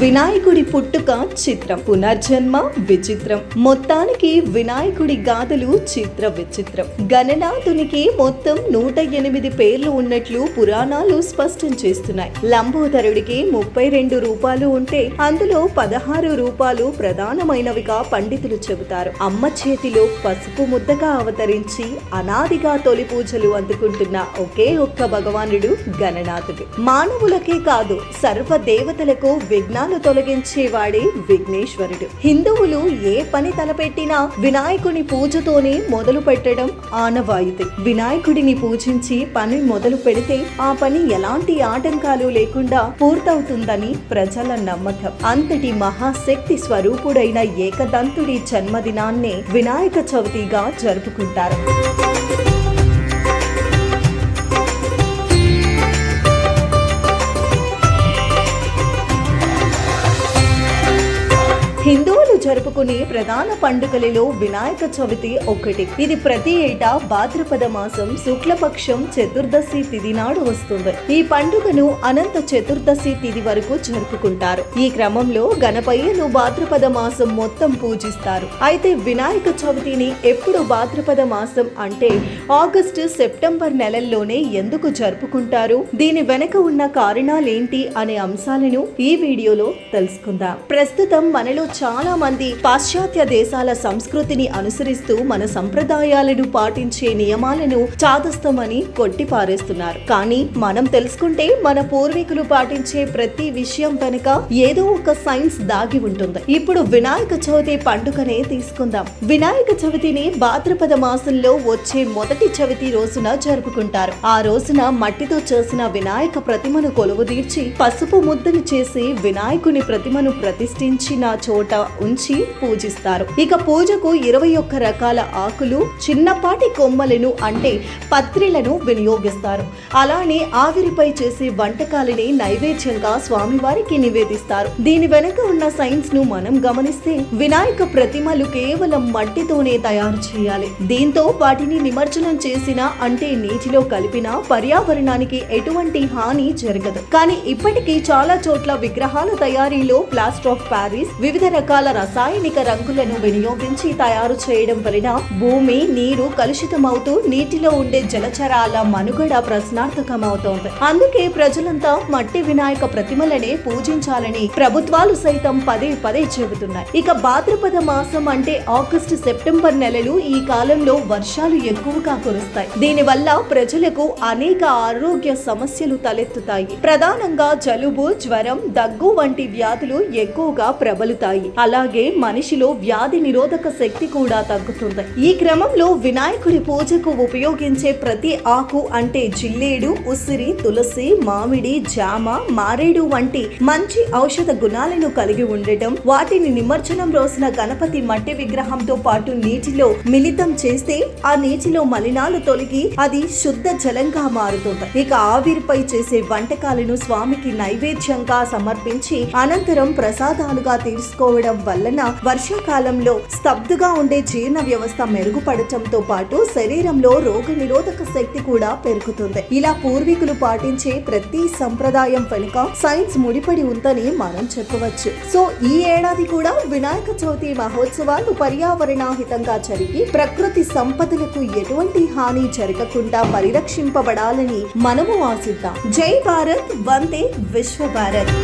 వినాయకుడి పుట్టుక చిత్రం. పునర్జన్మ విచిత్రం. మొత్తానికి వినాయకుడి గాథలు చిత్ర విచిత్రం. గణనాథునికి మొత్తం నూట ఎనిమిది పేర్లు ఉన్నట్లు పురాణాలు స్పష్టం చేస్తున్నాయి. లంబోదరుడికి ముప్పై రెండు రూపాలు ఉంటే అందులో పదహారు రూపాలు ప్రధానమైనవిగా పండితులు చెబుతారు. అమ్మ చేతిలో పసుపు ముద్దగా అవతరించి అనాదిగా తొలి పూజలు అందుకుంటున్న ఒకే ఒక్క భగవానుడు గణనాథుడు. మానవులకే కాదు సర్వ దేవతలకు విఘ్నాలు తొలగించేవాడే విఘ్నేశ్వరుడు. హిందువులు ఏ పని తలపెట్టినా వినాయకుని పూజతోనే మొదలు పెట్టడం ఆనవాయితీ. వినాయకుడిని పూజించి పని మొదలు పెడితే ఆ పని ఎలాంటి ఆటంకాలు లేకుండా పూర్తవుతుందని ప్రజల నమ్మకం. అంతటి మహాశక్తి స్వరూపుడైన ఏకదంతుడి జన్మదినాన్నే వినాయక చవితిగా జరుపుకుంటారు. జరుపుకునే ప్రధాన పండుగలలో వినాయక చవితి ఒకటి. ఇది ప్రతి ఏటా భాద్రపద మాసం శుక్లపక్షం చతుర్దశి తిథి నాడు వస్తుంది. ఈ పండుగను అనంత చతుర్దశి తిథి వరకు జరుపుకుంటారు. ఈ క్రమంలో గణపయ్యను భాద్రపద మాసం మొత్తం పూజిస్తారు. అయితే వినాయక చవితిని ఎప్పుడు భాద్రపద మాసం అంటే ఆగస్టు సెప్టెంబర్ నెలల్లోనే ఎందుకు జరుపుకుంటారు? దీని వెనక ఉన్న కారణాలేంటి అనే అంశాలను ఈ వీడియోలో తెలుసుకుందాం. ప్రస్తుతం మనలో చాలా మంది పాశ్చాత్య దేశాల సంస్కృతిని అనుసరిస్తూ మన సంప్రదాయాలను పాటించే నియమాలను చాదస్తమని కొట్టిపారేస్తున్నారు. కానీ మనం తెలుసుకుంటే మన పూర్వీకులు పాటించే ప్రతి విషయం వెనుక ఏదో ఒక సైన్స్ దాగి ఉంటుంది. ఇప్పుడు వినాయక చవితి పండుగనే తీసుకుందాం. వినాయక చవితిని భాద్రపద మాసంలో వచ్చే మొదటి చవితి రోజున జరుపుకుంటారు. ఆ రోజున మట్టితో చేసిన వినాయక ప్రతిమను కొలువుదీర్చి పసుపు ముద్దను చేసి వినాయకుని ప్రతిమను ప్రతిష్ఠించిన చోట ఉంచి పూజిస్తారు. ఇక పూజకు ఇరవై ఒక్క రకాల ఆకులు చిన్నపాటి కొమ్మలను అంటే పత్రిలను వినియోగిస్తారు. అలానే ఆవిరిపై చేసే వంటకాలని నైవేద్యంగా స్వామివారికి నివేదిస్తారు. దీని వెనుక ఉన్న సైన్స్ను మనం గమనిస్తే వినాయక ప్రతిమలు కేవలం మట్టితోనే తయారు చేయాలి. దీంతో వాటిని నిమజ్జనం చేసిన అంటే నీటిలో కలిపిన పర్యావరణానికి ఎటువంటి హాని జరగదు. కానీ ఇప్పటికీ చాలా చోట్ల విగ్రహాల తయారీలో ప్లాస్టర్ ఆఫ్ ప్యారిస్ వివిధ రకాల రసాయనిక రంగులను వినియోగించి తయారు చేయడం వలన భూమి నీరు కలుషితమవుతూ నీటిలో ఉండే జలచరాల మనుగడ ప్రశ్నార్థకమవుతోంది. అందుకే ప్రజలంతా మట్టి వినాయక ప్రతిమలనే పూజించాలని ప్రభుత్వాలు సైతం పదే పదే చెబుతున్నాయి. ఇక భాద్రపద మాసం అంటే ఆగస్టు సెప్టెంబర్ నెలలు ఈ కాలంలో వర్షాలు ఎక్కువగా కురుస్తాయి. దీనివల్ల ప్రజలకు అనేక ఆరోగ్య సమస్యలు తలెత్తుతాయి. ప్రధానంగా జలుబు జ్వరం దగ్గు వంటి వ్యాధులు ఎక్కువగా ప్రబలుతాయి. అలాగే మనిషిలో వ్యాధి నిరోధక శక్తి కూడా తగ్గుతుంది. ఈ క్రమంలో వినాయకుడి పూజకు ఉపయోగించే ప్రతి ఆకు అంటే జిల్లేడు ఉసిరి తులసి మామిడి జామ మారేడు వంటి మంచి ఔషధ గుణాలను కలిగి ఉండటం వాటిని నిమజ్జనం రోజున గణపతి మట్టి విగ్రహంతో పాటు నీటిలో మిళితం చేస్తే ఆ నీటిలో మలినాలు తొలగి అది శుద్ధ జలంగా మారుతుంది. ఇక ఆవిరిపై చేసే వంటకాలను స్వామికి నైవేద్యంగా సమర్పించి అనంతరం ప్రసాదాలుగా తీసుకోవడం వల్ల వలన వర్షాకాలంలో స్తబ్దుగా ఉండే జీర్ణ వ్యవస్థ మెరుగుపడటంతో పాటు శరీరంలో రోగ నిరోధక శక్తి కూడా పెరుగుతుంది. ఇలా పూర్వీకులు పాటించే ప్రతి సంప్రదాయం వెనుక సైన్స్ ముడిపడి ఉందని మనం చెప్పవచ్చు. సో ఈ ఏడాది కూడా వినాయక చవితి మహోత్సవాలు పర్యావరణాహితంగా జరిగి ప్రకృతి సంపదలకు ఎటువంటి హాని జరగకుండా పరిరక్షింపబడాలని మనము ఆశిద్దాం. జై భారత్ వందే విశ్వ భారత్.